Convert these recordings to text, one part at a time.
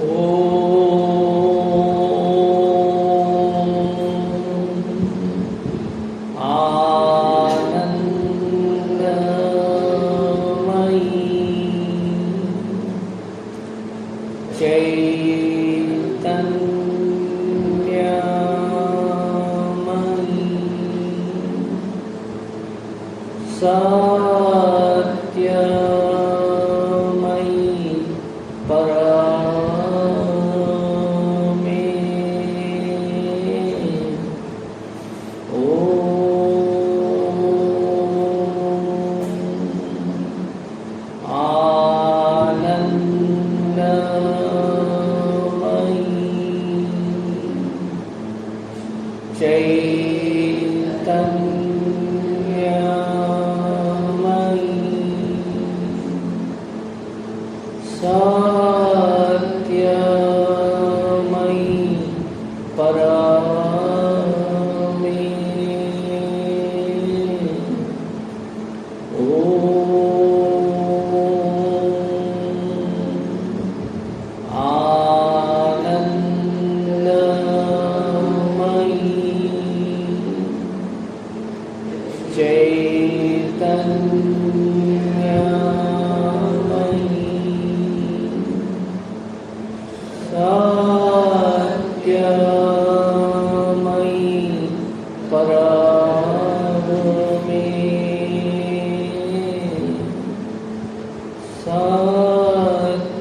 오. Chaitanya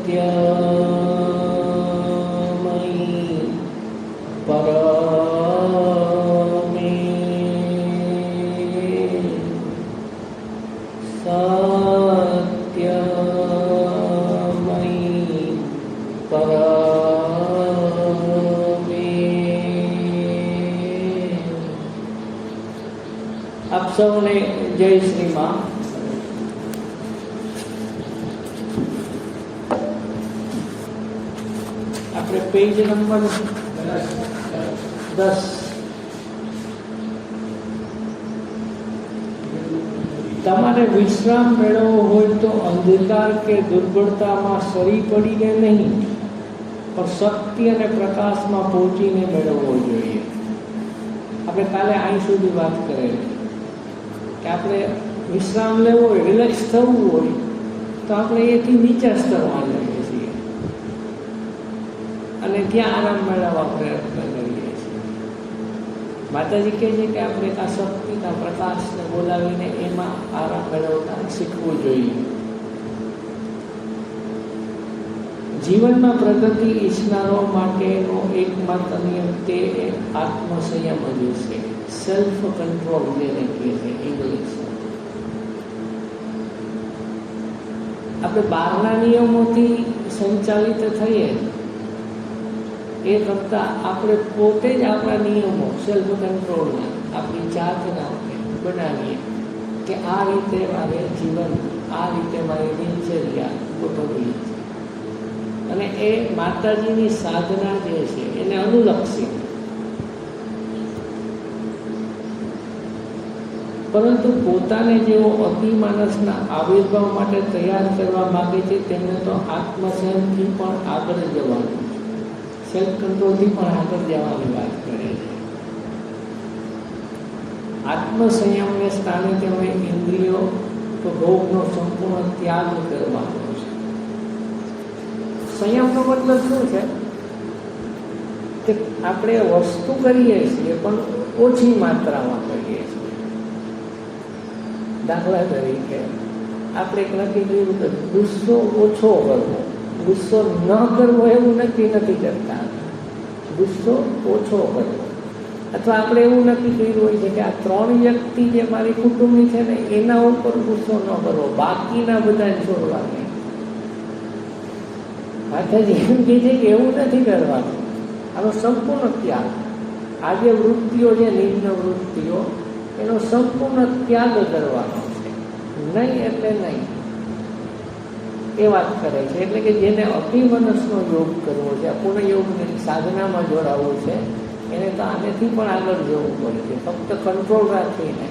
Savior. આપણે page number દસ તમારે વિશ્રામ મેળવવો હોય તો અંધકાર કે દુર્બળતામાં સરી પડીને નહીં, પણ શક્તિ અને પ્રકાશમાં પહોંચીને મેળવવો જોઈએ. આપણે કાલે અહીં સુધી વાત કરેલી કે આપણે વિશ્રામ લેવો હોય રિલેક્સ થવું હોય, તો આપણે એથી નીચા સ્તરમાં જઈએ. છીએ અને ત્યાં આરામ મેળવવા પ્રયત્ન કરીએ છીએ. માતાજી કહે છે કે આપણે આ શક્તિના પ્રકાશને બોલાવીને એમાં આરામ મેળવતા શીખવું જોઈએ. જીવનમાં પ્રગતિ ઈચ્છનારો માટેનો એકમાત્ર નિયમ તે આત્મસંયમ જ છે. સેલ્ફ કંટ્રોલ જેને કહે છે ઇંગ્લિશ આપણે બહારના નિયમોથી સંચાલિત થઈએ એ કરતાં આપણે પોતે જ આપણા નિયમો સેલ્ફ કંટ્રોલના આપણી જાતના બનાવીએ કે આ રીતે મારે જીવન, આ રીતે મારી દિનચર્યા ગોઠવવી. અને એ માતાજીની સાધના જે છે, એને અનુલક્ષી પરંતુ પોતાને જેઓ અતિમાનસના આવિર્ભાવ માટે તૈયાર કરવા માગે છે, તેમને તો આત્મસંયમથી પણ આગળ જવાનું. સેલ્ફ કંટ્રોલથી પણ આગળ જવાની વાત કરે છે. આત્મસંયમને સ્થાને તમે ઇન્દ્રિયો તો ભોગનો સંપૂર્ણ ત્યાગ કરવાનો છે. સંયમનો મતલબ શું છે? કે આપણે વસ્તુ કરીએ છીએ પણ ઓછી માત્રામાં કરીએ છીએ. દાખલા તરીકે, આપણે એક નક્કી કર્યું કે ગુસ્સો ઓછો કરવો. ગુસ્સો ન કરવો એવું નક્કી નથી કરતા. ગુસ્સો ઓછો કરવો. અથવા આપણે એવું નક્કી કર્યું હોય છે કે આ ત્રણ વ્યક્તિ જે મારી કુટુંબની છે ને, એના ઉપર ગુસ્સો ન કરવો. બાકીના બધા છોડવાની માતાજી એમ કહે છે કે એવું નથી કરવાનું. આનો સંપૂર્ણ ત્યાગ. આ જે વૃત્તિઓ છે, નિમ્ન વૃત્તિઓ, એનો સંપૂર્ણ ત્યાગ કરવાનો છે. નહીં એટલે નહીં. એ વાત કરે છે. એટલે કે જેને અભિમનસનો યોગ કરવો છે અપૂર્ણ યોગની સાધનામાં જોડાવવું છે એને તો આનેથી પણ આગળ જવું પડે છે. ફક્ત કંટ્રોલ રાખીને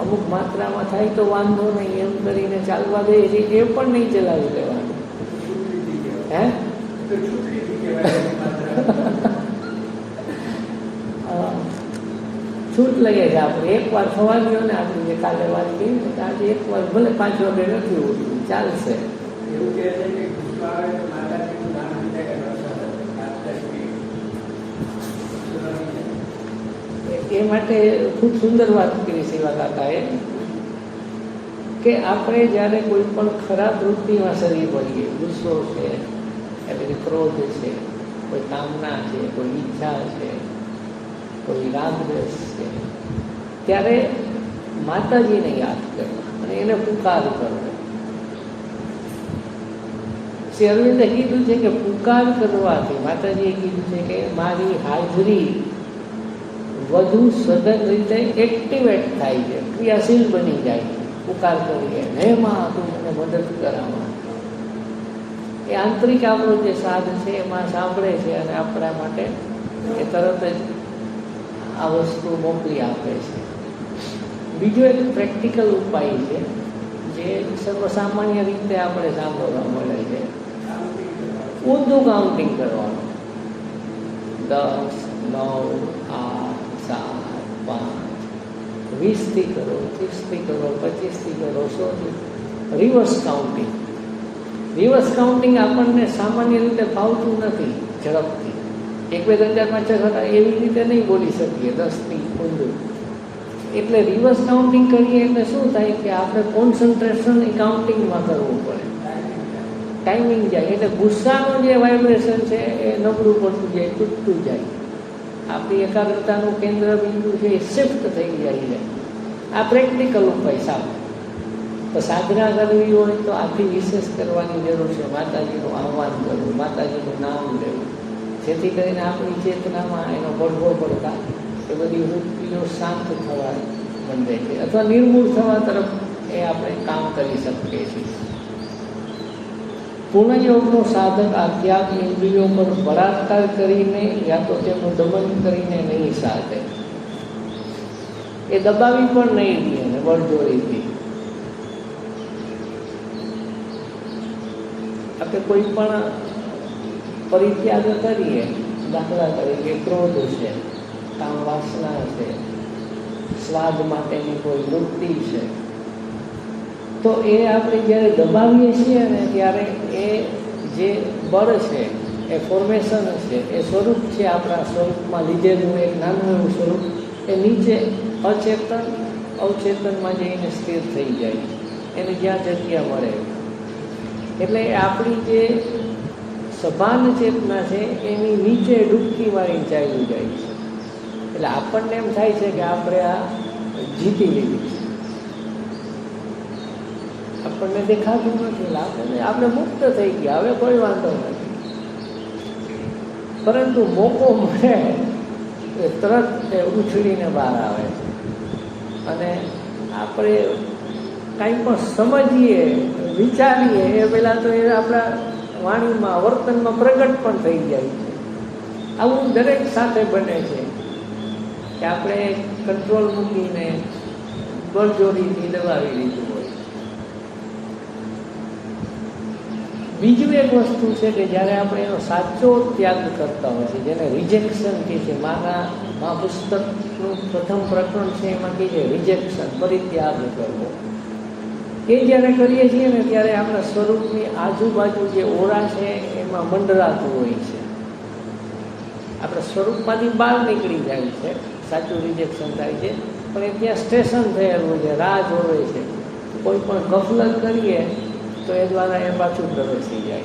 અમુક માત્રામાં થાય તો વાંધો નહીં એમ કરીને ચાલવા દે એ એ પણ નહીં ચલાવી લેવાનું. હે? છૂટ લઈએ છે આપણે. એક વાર થવા ગયો ને આપણે જે કાલે વાત કરી ને આજે એક વાર ભલે પાંચ વાગે નથી ઉઠવું ચાલશે. કે કે. એ માટે ખૂબ સુંદર વાત કરી સેવા કાકાએ કે આપણે જ્યારે કોઈ પણ ખરાબ વૃત્તિમાં શરીર પડીએ ગુસ્સો છે એટલે ક્રોધ છે, કોઈ કામના છે, કોઈ ઈચ્છા છે, કોઈ રાગદ્વેષ છે, ત્યારે માતાજીને યાદ કરવા અને એને પુકાર કરવો શ્રી કીધું છે કે પુકાર કરવાથી માતાજીએ કીધું છે કે મારી હાજરી વધુ સતત રીતે એક્ટિવેટ થાય છે, ક્રિયાશીલ બની જાય. પુકાર કરીએ હે માં, તું મને મદદ કરાવવા એ આંતરિક આપણો જે સાધ છે એમાં સાંભળે છે અને આપણા માટે એ તરત જ આ વસ્તુ મોકલી આપે છે. બીજો એક પ્રેક્ટિકલ ઉપાય છે, જે સર્વસામાન્ય રીતે આપણે સાંભળવા મળે છે. ઊંધું કાઉન્ટિંગ કરવાનું દસ નવ આઠ સાત પાંચ વીસથી કરો ત્રીસથી કરો પચીસથી કરો સોથી રિવર્સ કાઉન્ટિંગ રિવર્સ કાઉન્ટિંગ આપણને સામાન્ય રીતે ફાવતું નથી, ઝડપથી। એક બે ત્રણ ચાર પાંચ છ સાત આઠ એવી રીતે નહીં બોલી શકીએ દસથી ઊંધું એટલે રિવર્સ કાઉન્ટિંગ કરીએ એટલે શું થાય કે આપણે કોન્સન્ટ્રેશન એ કાઉન્ટિંગમાં કરવું પડે. ટાઈમિંગ જાય, એટલે ગુસ્સાનું જે વાઇબ્રેશન છે એ નબળું પડતું જાય, તૂટતું જાય. આપણી એકાગ્રતાનું કેન્દ્ર બિંદુ છે એ શિફ્ટ થઈ જાય છે. આ પ્રેક્ટિકલ ઉપાય સાવ તો સાધના કરવી હોય તો આથી વિશેષ કરવાની જરૂર છે. માતાજીનું આહ્વાન કરવું, માતાજીનું નામ લેવું. જેથી કરીને આપણી ચેતનામાં એનો પડઘો પડતા એ બધી વૃત્તિઓ શાંત થવા બંધે છે. અથવા નિર્મૂળ થવા તરફ એ આપણે કામ કરી શકીએ છીએ. પૂર્ણયોગનો સાધક આ ત્યાગ ઇન્દ્રિયો પર બળાત્કાર કરીને યા તો તેનું દમન કરીને નહીં સાધે. એ દબાવી પણ નહીં દે અને વળજોરીથી આપણે કોઈ પણ પરિત્યાગ કરીએ, દાખલા તરીકે ક્રોધ છે કામ વાસના છે, સ્વાદ માટેની કોઈ વૃત્તિ છે તો એ આપણે જ્યારે દબાવીએ છીએ ને ત્યારે એ જે બળ છે, એ ફોર્મેશન છે, એ સ્વરૂપ છે આપણા સ્વરૂપમાં લીધેલું એક નાનું એવું સ્વરૂપ, એ નીચે અચેતન, અવચેતનમાં જઈને સ્થિર થઈ જાય. એને જ્યાં જગ્યા મળે. એટલે આપણી જે સભાન ચેતના છે, એની નીચે ડૂબકી મારીને ચાલ્યું જાય છે. એટલે આપણને એમ થાય છે કે આપણે આ જીતી લીધી છે. આપણને દેખાતું નથી. આપણને આપણે મુક્ત થઈ ગયા. હવે કોઈ વાંધો નથી. પરંતુ મોકો મળે એ તરત એ ઉછળીને બહાર આવે છે. અને આપણે કાંઈ પણ સમજીએ, વિચારીએ, એ પહેલાં તો એ આપણા વાણીમાં, વર્તનમાં પ્રગટ પણ થઈ જાય છે. આવું દરેક સાથે બને છે કે આપણે કંટ્રોલ મૂકીને બળજોરીથી દબાવી લીધું હોય બીજું એક વસ્તુ છે કે જ્યારે આપણે એનો સાચો ત્યાગ કરતા હોય છે, જેને રિજેક્શન કહે છે, મારા, મા પુસ્તકનું પ્રથમ પ્રકરણ છે, એમાં કહે છે રિજેક્શન પરિત્યાગ કરવો. એ જ્યારે કરીએ છીએ ને, ત્યારે આપણા સ્વરૂપની આજુબાજુ જે ઓરા છે, એમાં મંડરાતું હોય છે. આપણા સ્વરૂપમાંથી બહાર નીકળી જાય છે, સાચું રિજેક્શન થાય છે, પણ એ ત્યાં સ્ટેશન થયેલું છે, રાહ જોવે છે. કોઈ પણ ગફલત કરીએ તો એ દ્વારા એ પાછું પ્રવેશી જાય.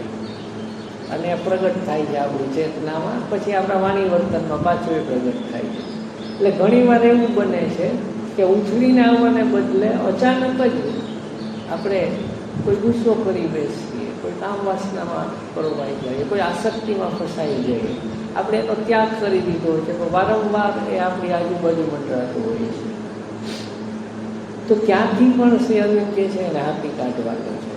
અને પ્રગટ થાય છે આપણું ચેતનામાં, પછી આપણા વાણી વર્તનમાં પાછું એ પ્રગટ થાય છે. એટલે ઘણીવાર એવું બને છે કે ઉછળીને આવવાને બદલે અચાનક જ આપણે કોઈ ગુસ્સો કરી બેસીએ, કોઈ કામ વાસનામાં પરોવાઈ જાય, કોઈ આસક્તિમાં ફસાઈ જાય. આપણે એનો ત્યાગ કરી દીધો છે તો વારંવાર એ આપણી આજુબાજુ મંડરાતું હોય છે. તો ત્યાંથી પણ શ્રી અરવિંદ કે છે હાથી કાઢવાનું છે.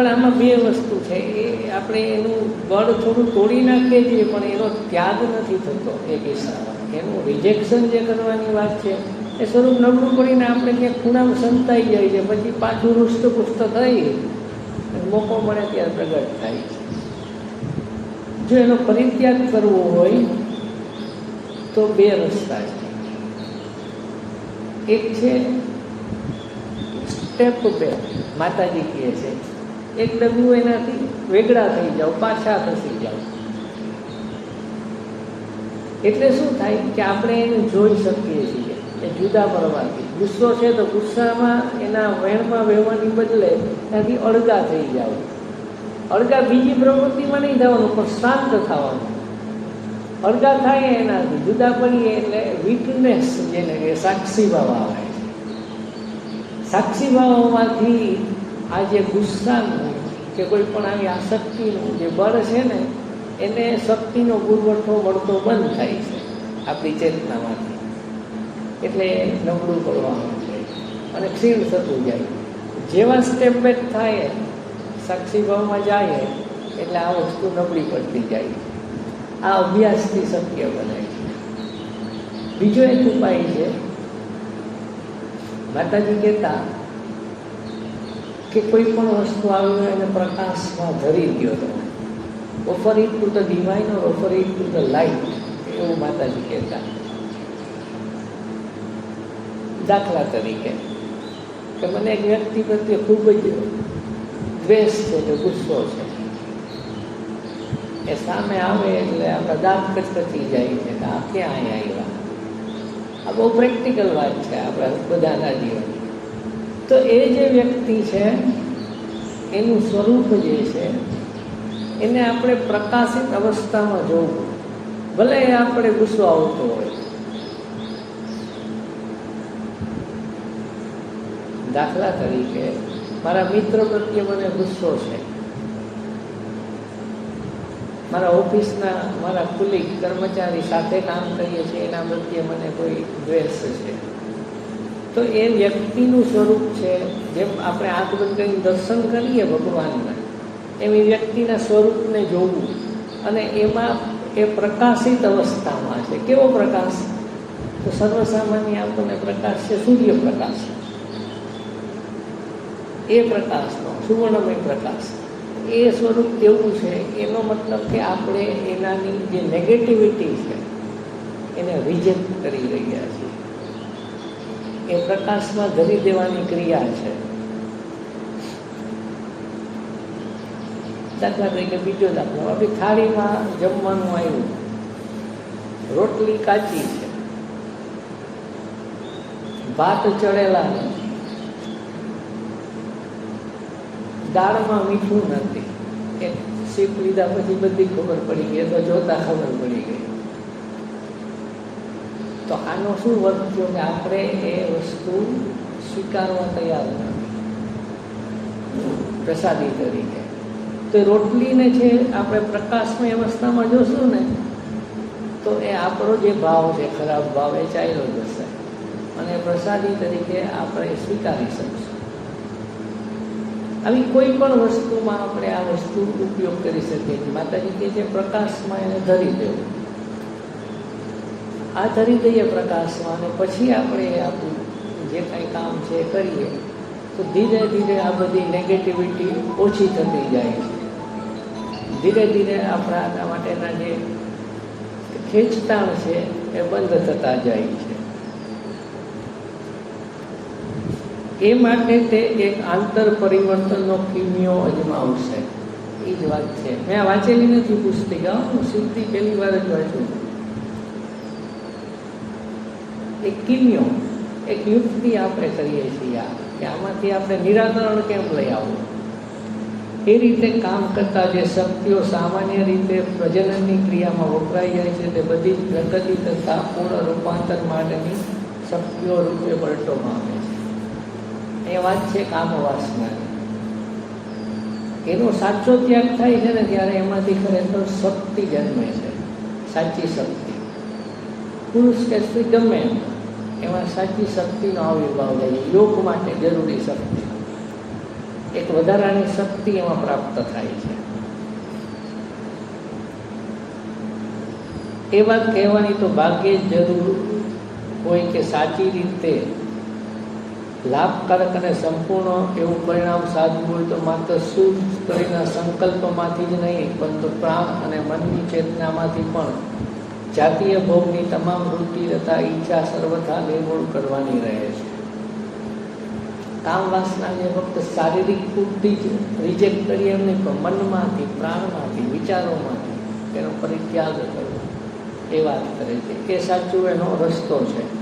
પણ આમાં બે વસ્તુ છે. એ આપણે એનું બળ થોડું તોડી નાખીએ છીએ, પણ એનો ત્યાગ નથી થતો એ કિસ્સામાં. એનું રિજેક્શન જે કરવાની વાત છે, એ સ્વરૂપ નબળું પડીને આપણે ત્યાં ખૂણામાં સંતાઈ જાય છે, પછી પાછું હૃષ્ટપુષ્ટ થઈ મોકો મળે ત્યારે પ્રગટ થાય છે. જો એનો પરિત્યાગ કરવો હોય, તો બે રસ્તા છે. એક છે સ્ટેપ બે માતાજી કહે છે એક ડગલું એનાથી વેગળા થઈ જાઓ, પાછા ખસી જાઓ. એટલે શું થાય કે આપણે એને જોઈ શકીએ છીએ એ જુદા પડવાથી ગુસ્સો છે તો ગુસ્સામાં એના વહેણમાં વહેવાની બદલે ત્યાંથી અળગા થઈ જાઓ. અળગા બીજી પ્રવૃત્તિમાં નહીં થવાનું, પણ શાંત થવાનું. અળગા થાય એનાથી. જુદા પડીએ એટલે વીકનેસ જેને કે સાક્ષી ભાવ આવે. સાક્ષી ભાવોમાંથી આ જે ગુસ્સાનું કે કોઈ પણ આવી આસક્તિનું જે બળ છે ને, એને શક્તિનો પુરવઠો મળતો બંધ થાય છે આપણી ચેતનામાંથી. એટલે નબળું પડવાનું છે. અને ક્ષીણ થતું જાય. જેવા સ્ટેપ બેક થાય, સાક્ષી ભાવમાં જાય, એટલે આ વસ્તુ નબળી પડતી જાય. આ અભ્યાસથી શક્ય બને. છે બીજો એક ઉપાય છે. માતાજી કહેતા કે કોઈ પણ વસ્તુ આવી હોય એને પ્રકાશમાં ધરી દો તમે. Offer it to the divine or offer it to the light એવું માતાજી કહેતા. દાખલા તરીકે, કે મને એક વ્યક્તિ પ્રત્યે ખૂબ જ દ્વેષ છે કે ગુસ્સો છે. એ સામે આવે એટલે આપણા દાંત કચકચી જાય છે કે આ ક્યાં અહીંયા આવ્યા? આ બહુ પ્રેક્ટિકલ વાત છે આપણા બધાના જીવન તો એ જે વ્યક્તિ છે, એનું સ્વરૂપ જે છે, એને આપણે પ્રકાશિત અવસ્થામાં જોવું. ભલે આપણે ગુસ્સો આવતો હોય. દાખલા તરીકે, મારા મિત્ર પ્રત્યે મને ગુસ્સો છે. મારા ઓફિસના, મારા કુલિક કર્મચારી સાથે કામ કરીએ છીએ, એના પ્રત્યે મને કોઈ દ્વેષ છે. તો એ વ્યક્તિનું સ્વરૂપ છે, જેમ આપણે આંખ બંધ દર્શન કરીએ ભગવાનના, એમ એ વ્યક્તિના સ્વરૂપને જોવું. અને એમાં એ પ્રકાશિત અવસ્થામાં છે. કેવો પ્રકાશ? તો સર્વસામાન્ય આપણને પ્રકાશ છે સૂર્યપ્રકાશ. એ પ્રકાશનો, સુવર્ણમય પ્રકાશ. એ સ્વરૂપ કેવું છે? એનો મતલબ કે આપણે એનાની જે નેગેટિવિટી છે, એને રિજેક્ટ કરી રહ્યા છીએ. એ પ્રકાશમાં ધરી દેવાની ક્રિયા છે. દાખલા તરીકે બીજો દાખલો. હવે થાળીમાં જમવાનું આવ્યું. રોટલી કાચી છે. ભાત ચડેલા નથી દાળમાં મીઠું નથી. એ સીપ લીધા પછી બધી ખબર પડી ગઈ. તો જોતા ખબર પડી ગઈ. તો આનો શું વર્ગ થયો કે આપણે એ વસ્તુ સ્વીકારવા તૈયાર નથી? પ્રસાદી તરીકે. તો રોટલીને છે આપણે પ્રકાશમય અવસ્થામાં જોશું ને, તો એ આપણો જે ભાવ છે, ખરાબ ભાવ, એ ચાલ્યો જશે. અને પ્રસાદી તરીકે આપણે સ્વીકારી શકશું. આવી કોઈ પણ વસ્તુમાં આપણે આ વસ્તુ ઉપયોગ કરી શકીએ છીએ. માતાજી કે છે પ્રકાશમાં એને ધરી દેવું. આ ધરી દઈએ પ્રકાશમાં અને પછી આપણે આપણું જે કાંઈ કામ છે એ કરીએ, તો ધીરે ધીરે આ બધી નેગેટિવિટી ઓછી થતી જાય છે. ધીરે ધીરે આપણા માટેના જે ખેંચતાણ છે એ બંધ થતા જાય છે. એ માટે તે એક આંતર પરિવર્તનનો કિમિયો અજમાવશે. એ જ વાત છે. મેં વાંચેલી નથી પુસ્તિકા, હું સિદ્ધિ પહેલી વાર જ વાંચું એક કિમિયો એક યુક્તિ આપણે કરીએ છીએ કે આમાંથી આપણે નિરાકરણ કેમ લઈ આવવું એ રીતે કામ કરતા જે શક્તિઓ સામાન્ય રીતે પ્રજનનની ક્રિયામાં વપરાઈ જાય છે, તે બધી જ પ્રગતિ તથા પૂર્ણ રૂપાંતર માટેની શક્તિઓ રૂપે પલટો પામે છે. એ વાત છે કામ વાસનાની એનો સાચો ત્યાગ થાય છે ને ત્યારે એમાંથી ખરેખર શક્તિ જન્મે છે. સાચી શક્તિ. પુરુષ કે સ્ત્રી ગમે એમ. એમાં સાચી શક્તિનો આવિર્ભાવ થાય યોગ માટે જરૂરી શક્તિ. એક વધારાની શક્તિ એમાં પ્રાપ્ત થાય છે. એ વાત કહેવાની તો ભાગ્યે જ જરૂર હોય કે સાચી રીતે લાભકારક અને સંપૂર્ણ એવું પરિણામ સાધવું હોય તો માત્ર શુદ્ધ કરીને સંકલ્પમાંથી જ નહીં, પરંતુ પ્રાણ અને મનની ચેતનામાંથી પણ જાતીય ભોગની તમામ વૃત્તિ તથા ઈચ્છા સર્વથા નિર્મૂળ કરવાની રહે છે. કામ વાસના જે ફક્ત શારીરિક પૂરતી જ રિજેક્ટ કરીએ એમને પણ મનમાંથી, પ્રાણમાંથી, વિચારોમાંથી તેનો પરિત્યાગ કરવો. એ વાત કરે છે એ સાચું એનો રસ્તો છે.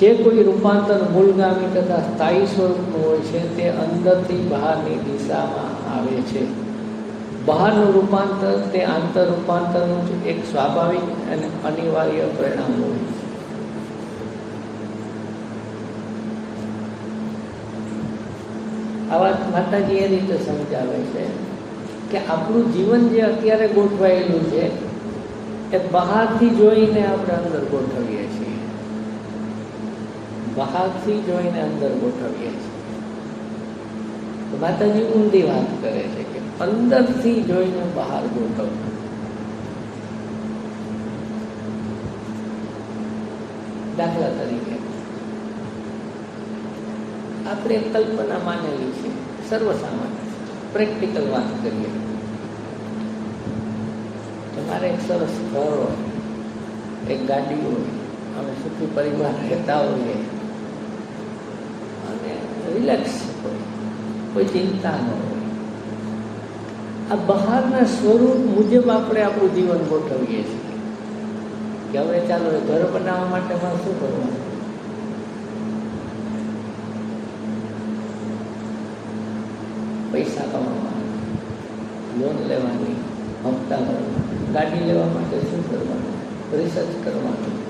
જે કોઈ રૂપાંતર મૂળગામી તથા સ્થાયી સ્વરૂપનું હોય છે તે અંદરથી બહારની દિશામાં આવે છે. બહારનું રૂપાંતર તે આંતર રૂપાંતરનું જ એક સ્વાભાવિક અને અનિવાર્ય પરિણામ હોય. છે આ વાત માતાજી એ રીતે સમજાવે છે કે આપણું જીવન જે અત્યારે ગોઠવાયેલું છે, એ બહારથી જોઈને આપણે અંદર ગોઠવીએ છીએ. બહારથી જોઈને અંદર ગોઠવીએ છીએ. માતાજી ઊંધી વાત કરે છે અંદરથી જોઈને બહાર ગોઠવવું દાખલા તરીકે, આપણે કલ્પના માનેલી છે, સર્વસામાન્ય, પ્રેક્ટિકલ વાત કરીએ. તમારે એક સરસ ઘર હોય, એક ગાડી હોય, અમે સુખી પરિવાર રહેતા હોઈએ, અને રિલેક્સ હોય, કોઈ ચિંતા ન હોય. આ બહારના સ્વરૂપ મુજબ આપણે આપણું જીવન ગોઠવીએ છીએ. કે હવે ચાલો ઘર બનાવવા માટે મારે શું કરવાનું? પૈસા કમાવા લોન લેવાની, હપ્તા ભરવાના, ગાડી લેવા માટે શું કરવાનું? રિસર્ચ કરવાનું.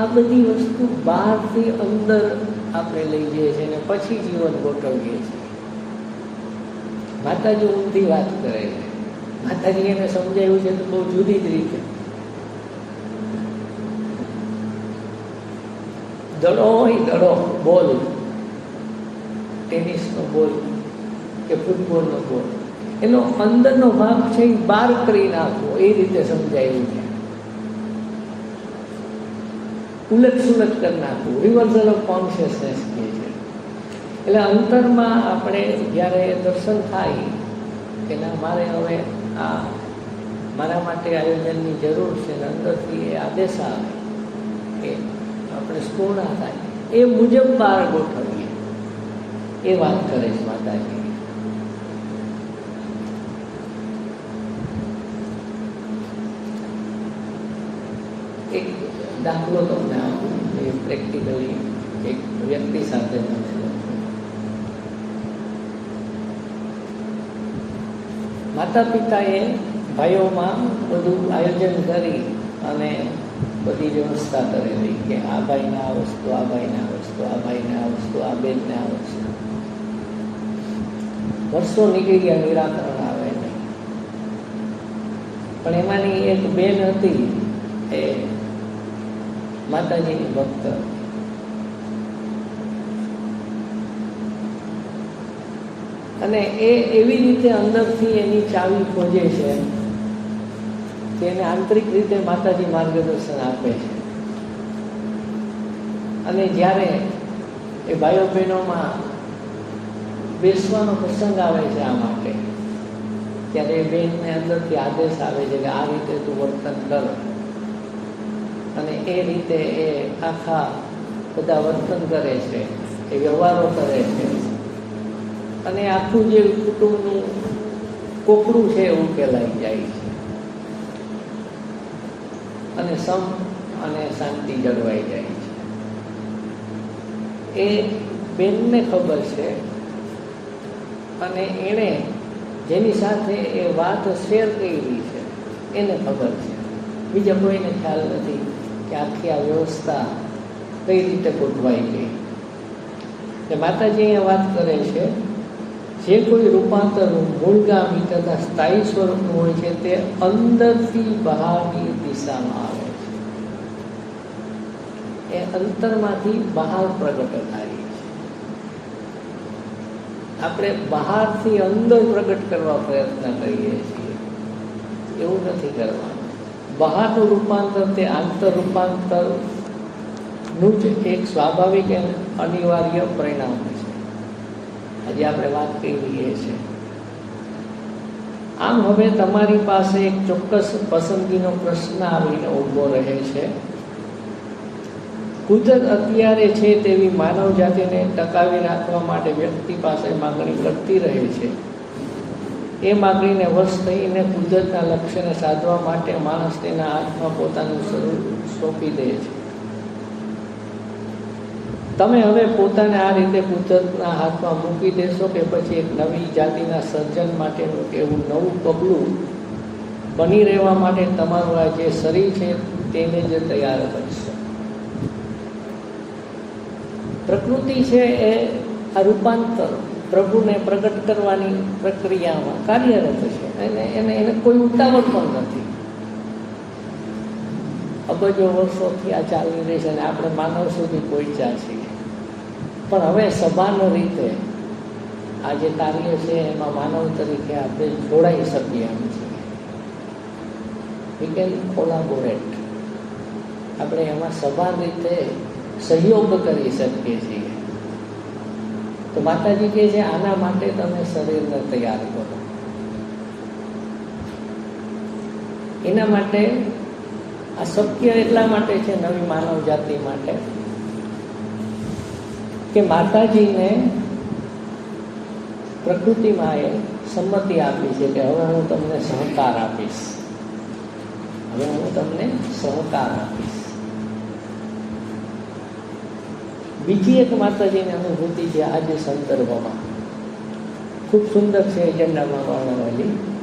આ બધી વસ્તુ બહારથી અંદર આપણે લઈ જઈએ છીએ અને પછી જીવન ગોઠવીએ છીએ. માતાજી ઊંધી વાત કરે છે. માતાજી એને સમજાવ્યું છે તો બહુ જુદી જ રીતે. દડો હોય દડો, બોલ. ટેનિસનો બોલ કે ફૂટબોલનો બોલ. એનો અંદરનો ભાગ છે એ બહાર કરી નાખવો, એ રીતે સમજાયું છે. ઉલટ સુલટ કરી નાખવું. રિવર્સલ ઓફ કોન્શિયસનેસ કહે છે. એટલે અંતરમાં આપણે જ્યારે દર્શન થાય એટલે મારે હવે આ મારા માટે આયોજનની જરૂર છે ને અંદરથી એ આદેશ આવે કે આપણે સ્પૂર્ણ થાય. એ મુજબ બહાર ગોઠવીએ. એ વાત કરે છે માતાજી. એક દાખલો તમને આપું, એ પ્રેક્ટિકલી એક વ્યક્તિ સાથે દાખલો માતા પિતાએ ભાઈઓમાં બધું આયોજન કરી અને બધી વ્યવસ્થા કરેલી કે આ ભાઈને આ વસ્તુ, આ ભાઈને આ વસ્તુ, આ ભાઈને આ વસ્તુ, આ બેનને આ વસ્તુ. વર્ષો નીકળી ગયા, નિરાકરણ આવે નહીં. પણ એમાંની એક બેન હતી એ માતાજીની ભક્ત. અને એ એવી રીતે અંદરથી એની ચાવી ખોજે છે કે આંતરિક રીતે માતાજી માર્ગદર્શન આપે છે. અને જ્યારે એ ભાઈઓ બહેનોમાં બેસવાનો પ્રસંગ આવે છે આ માટે, ત્યારે એ બેનને અંદરથી આદેશ આવે છે કે આ રીતે તું વર્તન કર. અને એ રીતે એ આખા બધા વર્તન કરે છે, એ વ્યવહારો કરે છે. અને આખું જે કુટુંબનું કોકડું છે એવું ફેલાઈ જાય છે. અને સમ અને શાંતિ જળવાઈ જાય છે. એ બેનને ખબર છે અને એણે જેની સાથે એ વાત શેર કરી છે, એને ખબર છે. બીજા કોઈને ખ્યાલ નથી કે આખી આ વ્યવસ્થા કઈ રીતે ગોઠવાઈ ગઈ. એટલે માતાજી અહીંયા વાત કરે છે જે કોઈ રૂપાંતર મૂળગામી તથા સ્થાયી સ્વરૂપનું હોય છે, તે અંદરથી બહારની દિશામાં આવે છે. એ અંતરમાંથી બહાર પ્રગટ થાય છે. આપણે બહારથી અંદર પ્રગટ કરવા પ્રયત્ન કરીએ છીએ. એવું નથી કરવાનું. બહારનું રૂપાંતર તે આંતર રૂપાંતરનું જ એક સ્વાભાવિક અને અનિવાર્ય પરિણામ છે. આજે આપણે વાત કરી છીએ. આમ હવે તમારી પાસે એક ચોક્કસ પસંદગીનો પ્રશ્ન આવીને ઊભો રહે છે. કુદરત અત્યારે છે તેવી માનવ જાતિને ટકાવી રાખવા માટે વ્યક્તિ પાસે માગણી કરતી રહે છે. એ માગણીને વશ થઈને કુદરતના લક્ષ્યને સાધવા માટે માણસ તેના હાથમાં પોતાનું સ્વરૂપ સોંપી દે છે. તમે હવે પોતાને આ રીતે કુદરતના હાથમાં મૂકી દેશો કે પછી એક નવી જાતિના સર્જન માટેનું કે એવું નવું પગલું બની રહેવા માટે તમારું આ જે શરીર છે તેને જ તૈયાર બનશે પ્રકૃતિ છે એ આ રૂપાંતર, પ્રભુને પ્રગટ કરવાની પ્રક્રિયામાં કાર્યરત છે. અને એને એને કોઈ ઉતાવળ પણ નથી. અબજો વર્ષોથી આ ચાલી રહી છે અને આપણે માનવ સુધી પહોંચ્યા છીએ. પણ હવે સભાન રીતે આ જે કાર્ય છે, એમાં માનવ તરીકે આપણે જોડાઈ શકીએ એમ છીએ. We can collaborate. આપણે એમાં સભાન રીતે સહયોગ કરી શકીએ છીએ. તો માતાજી કહે છે, આના માટે તમે શરીરને તૈયાર કરો. એના માટે આ શક્ય એટલા માટે છે નવી માનવ જાતિ માટે કે માતાજીને પ્રકૃતિમાં એ સંમતિ આપી છે કે હવે હું તમને સહકાર આપીશ. હવે હું તમને સહકાર આપીશ. બીજી એક માતાજીની અનુભૂતિ છે આજે સંદર્ભમાં. ખૂબ સુંદર છે એજન્ડામાં વર્ણવેલી.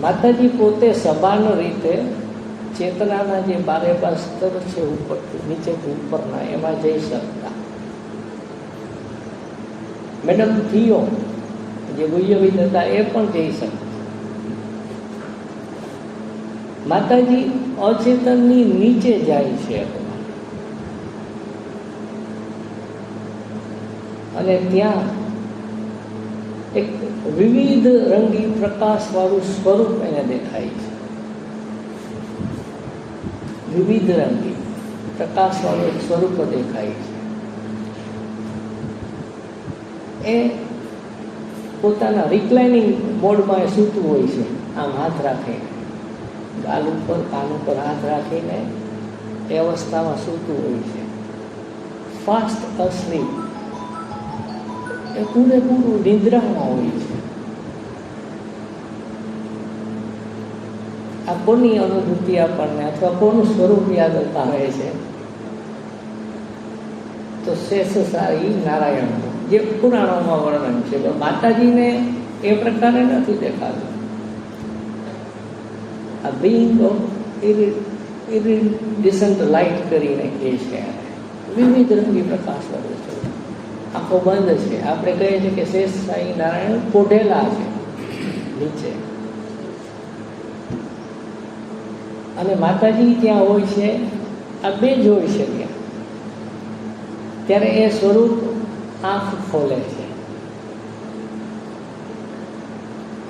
માતાજી પોતે સભાન રીતે ચેતનાના જે બારે બાર સ્તર છે ઉપરથી નીચેથી ઉપરના, એમાં જઈ શકતા. મેડમ, થિયો, જે ગુહ્યવિદ હતા, એ પણ જઈ શકતા. માતાજી અચેતનની નીચે જાય છે. અને ત્યાં વિવિધ રંગી પ્રકાશવાળું સ્વરૂપ એને દેખાય છે. વિવિધ રંગી પ્રકાશવાળું એક સ્વરૂપ દેખાય છે. એ પોતાના રિક્લાઇનિંગ મોડમાં એ સૂતું હોય છે. આમ હાથ રાખીને, ગાલ ઉપર, કાન ઉપર હાથ રાખીને એ અવસ્થામાં સૂતું હોય છે. ફાસ્ટ અસ્લીપ એ પૂરેપૂરું નિદ્રામાં હોય છે. આ કોની અનુભૂતિ આપણને અથવા કોનું સ્વરૂપ યાદ આવે છે? તો શેષ સારી નારાયણ જે પુરાણોમાં વર્ણન છે. તો માતાજીને એ પ્રકારે નથી દેખાતું. આ બિંગ ઓફ ઇરિડિસન્ટ લાઇટ કરીને કહે છે વિવિધ રંગી પ્રકાશ વાળું છે. આંખો બંધ છે. આપણે કહીએ છીએ કે શેષ સાઈ નારાયણ પોઢેલા છે. નીચે. અને માતાજી ત્યાં હોય છે, આ બે જ હોય છે ત્યાં. ત્યારે એ સ્વરૂપ આંખ ખોલે છે.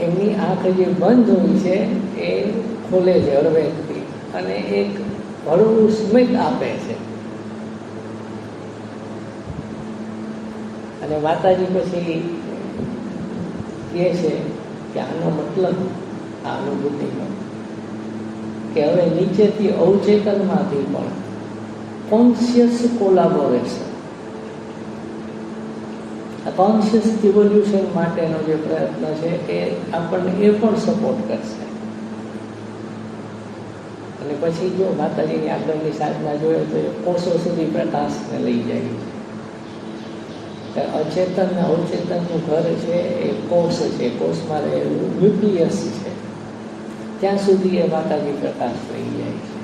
એમની આંખ જે બંધ હોય છે, એ ખોલે છે હળવેકથી અને એક હળવું સ્મિત આપે છે. અને માતાજી પછી કહે છે કે આનો મતલબ, આ અનુભૂતિનો કે હવે નીચેથી અવચેતનમાંથી પણ કોન્શિયસ કોલાબોરેશન કોન્શિયસ ઇવોલ્યુશન માટેનો જે પ્રયત્ન છે એ આપણને એ પણ સપોર્ટ કરશે. અને પછી જો માતાજીની આગળની સાધના જોઈએ તો એ કોષો સુધી પ્રકાશને લઈ જાય છે. અચેતન અવચેતનનું ઘર છે એ કોષ છે. કોષમાં રહેલું ન્યુક્લિયસ છે. ત્યાં સુધી એ માતાજી પ્રકાશ થઈ જાય છે.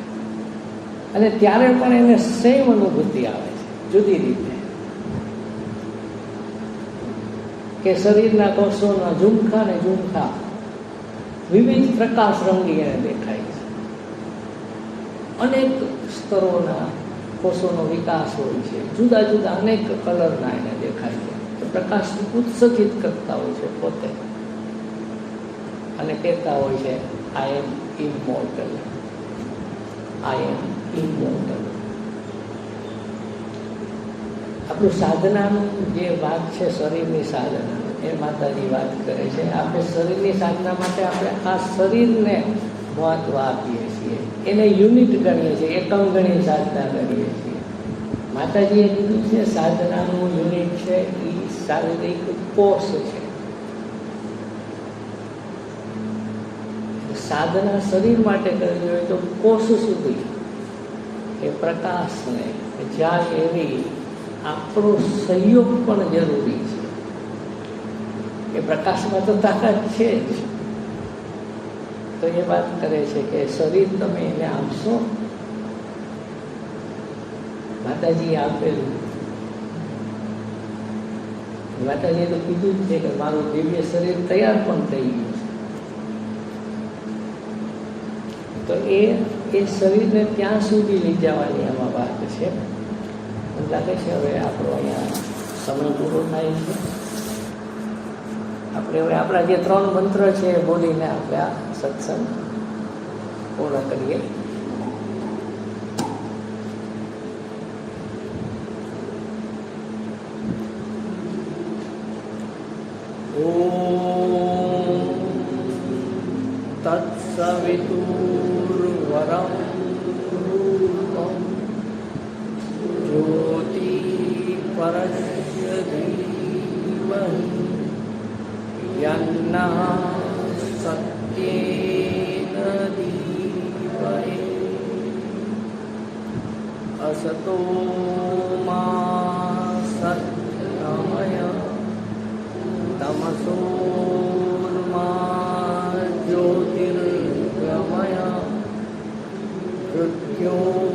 અને ત્યારે પણ એને સેમ અનુભૂતિ આવે છે, જુદી રીતે. કે શરીરના કોષોના ઝુમખા ને ઝુમખા, વિવિધ પ્રકાશ રંગી એને દેખાય છે. અનેક સ્તરોના કોષોનો વિકાસ હોય છે, જુદા જુદા અનેક કલરના એને દેખાય છે. તો પ્રકાશ ઉત્સર્જિત કરતા હોય છે પોતે. અને કહેતા હોય છે આઈ એમ immortal. આઈ એમ immortal. આપણું સાધનાનું જે વાત છે, શરીરની સાધના, એ માતાજી વાત કરે છે આપણે શરીરની સાધના માટે આપણે આ શરીરને મહત્વ આપીએ છીએ એને યુનિટ ગણીએ છીએ, એકમ ગણી સાધના કરીએ છીએ માતાજીએ કીધું છે, સાધનાનું યુનિટ છે એ શારીરિક કોષ છે સાધના શરીર માટે કરવી હોય તો કોષ સુધી. એ પ્રકાશને જાય એવી આપણો સહયોગ પણ જરૂરી છે. એ પ્રકાશમાં તો તાકાત છે જ. તો એ વાત કરે છે કે શરીર તમે એને આપશો? માતાજીએ આપેલું. માતાજીએ તો કીધું જ છે કે મારું દિવ્ય શરીર તૈયાર પણ થઈ ગયું છે તો એ એ શરીરને ત્યાં સુધી લઈ જવાની આમાં વાત છે. મને લાગે છે હવે આપણો અહીંયા સમય પૂરો થાય છે. આપણે હવે આપણા જે ત્રણ મંત્ર છે એ બોલીને આપણે આ સત્સંગ પૂર્ણ કરીએ. તત્સવિતુર્વરમ રૂપમ જ્યોતિ પરસ્ય ધીમહિ सत्येन સત્યેન ધીમહિ good kill